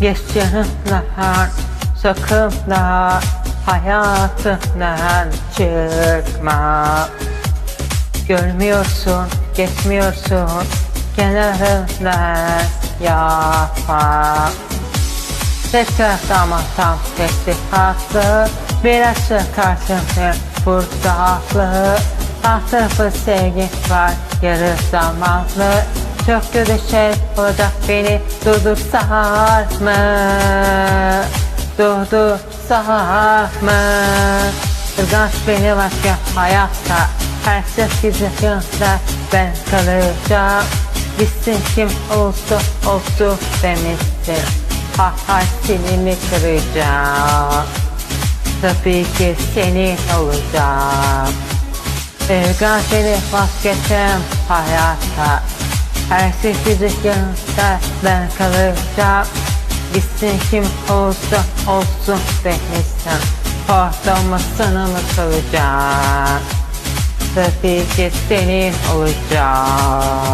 Geçenler sakın da hayatından çıkma. Görmüyorsun, geçmiyorsun kenarından yapma. Tekrar ama tam teslihatlı Biraz çıkarsın fırsatlı Alt tarafı sevgi var yarı zamanlı Çok şey olacak beni. Durdursar mı? Durdursar mı? Irgaç beni başka hayatta. Her sekiz yaşında ben kalacağım. Gitsin kim olsa olsun demişsin Ha ha seni mi kıracağım? Tabii ki senin olacağım. Ergan seni vazgeçem hayatta Her sekiz yaşında ben kalacağım. Gitsin kim olsa olsun demişsin Ortamı sana mı kalacağım? Tabii ki senin olacağım